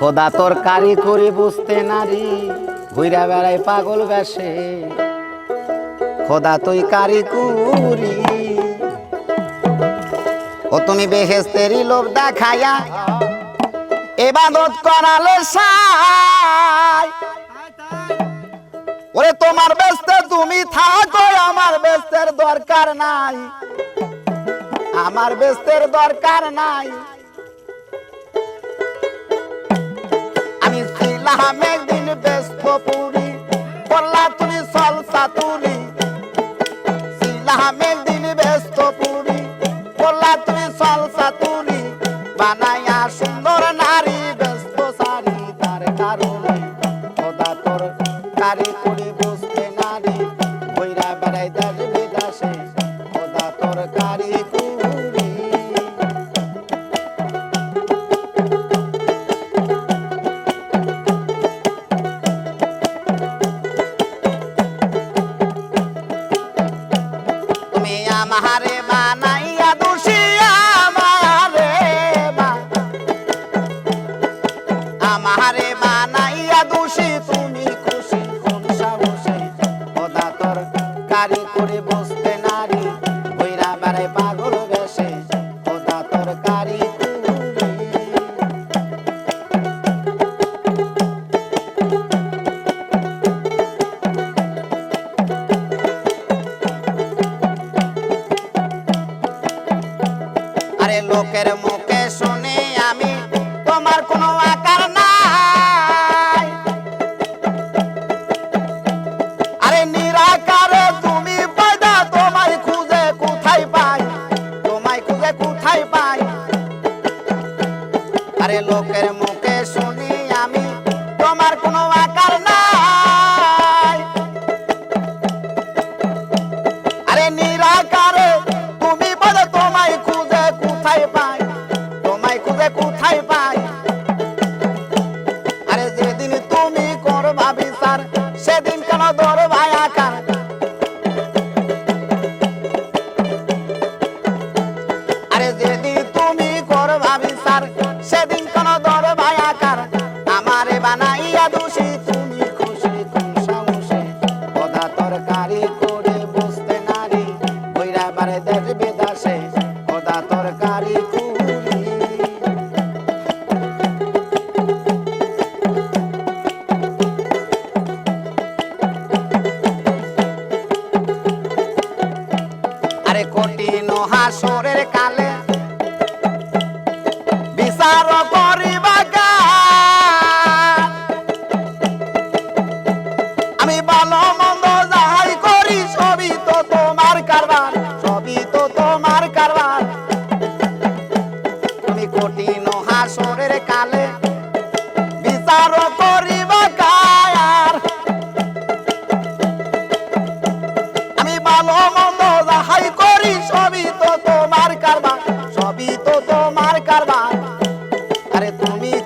খোদা তোর কারি করে বুঝতে নারী ঘুরা বেড়াই পাগল বেশে। খোদা তুই কারি কুরি ও তুমি বেহেস্তেরি লোভ দেখায়া এবাদত করালে সাই। ওরে তোমার ব্যস্তে তুমি থাকো, আমার ব্যস্তের দরকার নাই। আমার ব্যস্তের দরকার নাই। ছিলাম একদিন ব্যস্ত পুরি বললা তুমি সলসা তুলি ছিলাম একদিন ব্যস্ত পুরি বললা তুমি সলসা তুলি বানাইয়া সুন্দর নারী ব্যস্ত সারি কারি করে বসতে নারী। আমারে বানাইয়া দোষী আমারে দোষী, তুমি খুশি কোন সাহসে খোদা তোর কারি করে বসতে নারী বইরা বারে পাগল লোকের মুখে শুনে আমি। তোমার কোনো আকার নাই কেন আকার আরে যেদিন তুমি করবা বিচার সেদিন কেন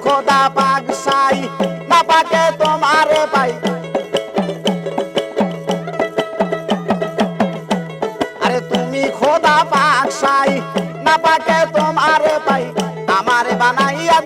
খোদা পাক সাই, না পাকে তোমারে পাই। তুমি খোদা পাক সাই, না পাকে তোমারে পাই। আমারে বানাইয়া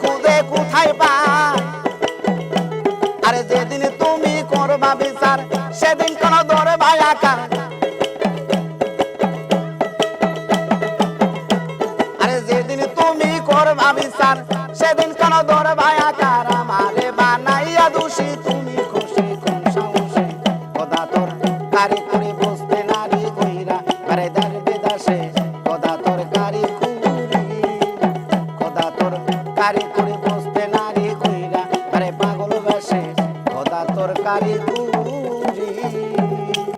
খুঁজে কোথায় পাই আরে যেদিন তুমি করবা বিচার, সেদিন কোন দরে ভাই আকার? আরে যেদিন তুমি করবা বিচার, সেদিন কোন দরে ভাই আকার? everybody.